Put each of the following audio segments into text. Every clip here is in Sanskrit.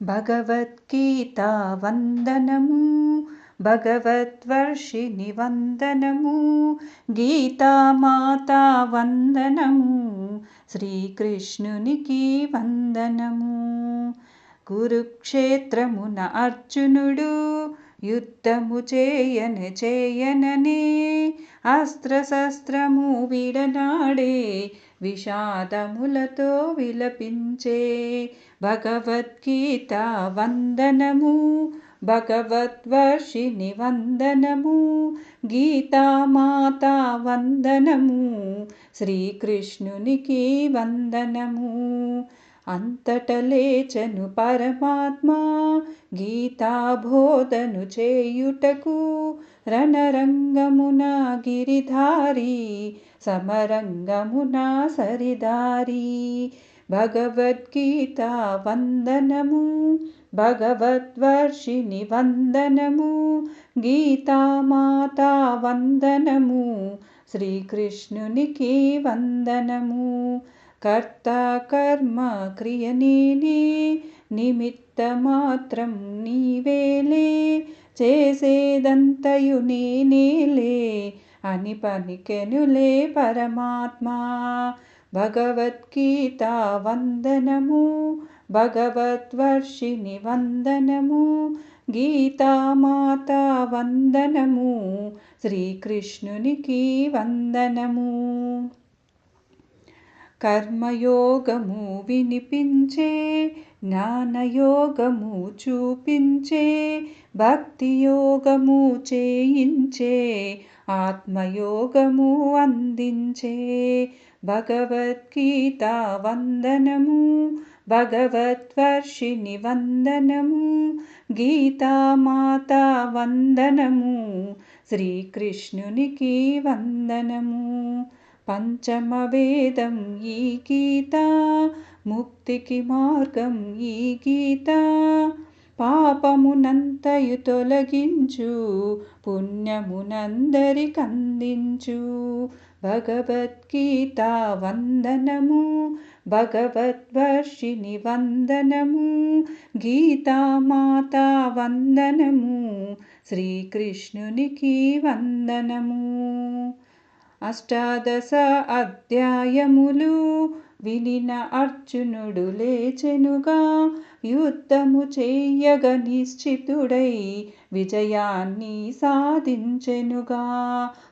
భగవద్గీతా వందనము భగవద్వర్షిని వందనము గీతామాతా వందనము శ్రీకృష్ణునికి వందనము కురుక్షేత్రమున అర్జునుడు యుద్ధము చేయన చేయననే అస్త్రశస్త్రము విడనాడే విషాదములతో విలపించే భగవద్గీత వందనము భగవద్వర్షిని వందనము గీతామాత వందనము శ్రీకృష్ణునికి వందనము. అంతట లేచను పరమాత్మ గీతాబోధను చేయుటకు రణరంగమున గిరిధారి సమరంగమున సరిదారి భగవద్గీత వందనము భగవద్వర్షిని వందనము గీతామాత వందనము శ్రీకృష్ణునికి వందనము కర్త కర్మ క్రియ నేనే నిమిత్త మాత్రం నీవేలే చేసేదంతయు నేనేలే అని పనికెనులే పరమాత్మ భగవద్గీత వందనము భగవద్వర్షిని వందనము గీతామాత వందనము శ్రీకృష్ణునికి వందనము కర్మయోగము వినిపించే జ్ఞానయోగము చూపించే భక్తి యోగము చేయించే ఆత్మయోగము అందించే భగవద్గీత వందనము భగవద్వర్షిని వందనము గీతామాత వందనము శ్రీకృష్ణునికి వందనము పంచమ వేదం ఈ గీత ముక్తికి మార్గం ఈ గీత పాపమునంతయు తొలగించు పుణ్యమునందరికందించు భగవద్గీత వందనము భగవద్వర్షిని వందనము గీతామాత వందనము శ్రీకృష్ణునికి వందనము అష్టాదశ అధ్యాయములు. వినిన అర్జునుడు లేచెనుగా యుద్ధము చేయగ నిశ్చితుడై విజయాన్ని సాధించెనుగా.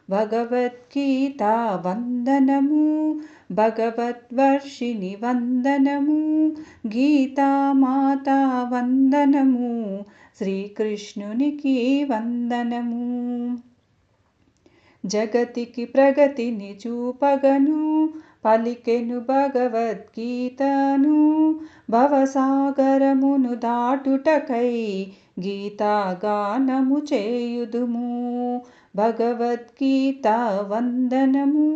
భగవద్గీత వందనము భగవద్వర్షిని వందనము గీతామాత వందనము శ్రీకృష్ణునికి వందనము. జగతికి ప్రగతిని చూపగను పలికెను భగవద్గీతను భవసాగరమును దాటుటకై గీతాగానము చేయుదుము భగవద్గీత వందనము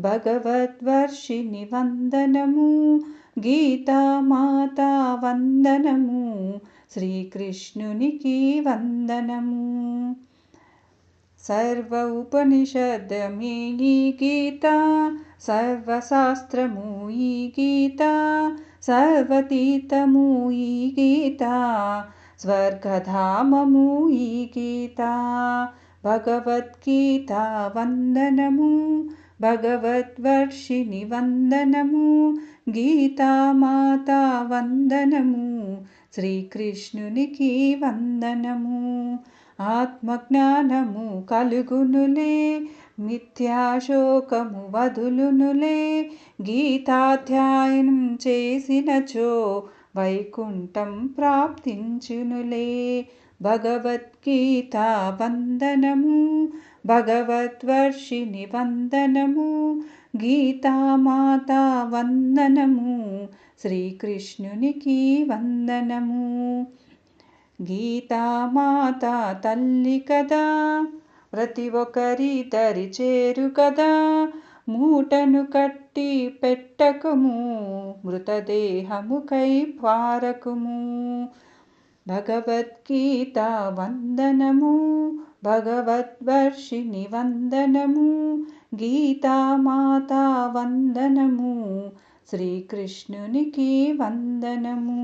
భగవద్వర్షిని వందనము గీతామాత వందనము శ్రీకృష్ణునికి వందనము सर्व उपनिषदमेयी गीता सर्वशास्त्रमूयी गीता सर्वतीतमूयी गीता स्वर्गधाममूयी गीता भगवद्गीता वन्दनमु भगवद्वर्षिणि वन्दनमु गीता माता वन्दनमु श्रीकृष्णुनिकी वन्दनमु। ఆత్మజ్ఞానము కలుగునులే మిథ్యాశోకము వదులునులే. గీతాధ్యాయనం చేసినచో వైకుంఠం ప్రాప్తించునులే. భగవద్గీత వందనము భగవద్వర్షిని వందనము గీతామాత వందనము శ్రీకృష్ణునికి వందనము. గీతామాత తల్లి కదా ప్రతి ఒక్కరి దరి చేరు కదా మూటను కట్టి పెట్టకము మృతదేహముకై పారకుము భగవద్గీత వందనము భగవద్వర్షిని వందనము గీతామాత వందనము శ్రీకృష్ణునికి వందనము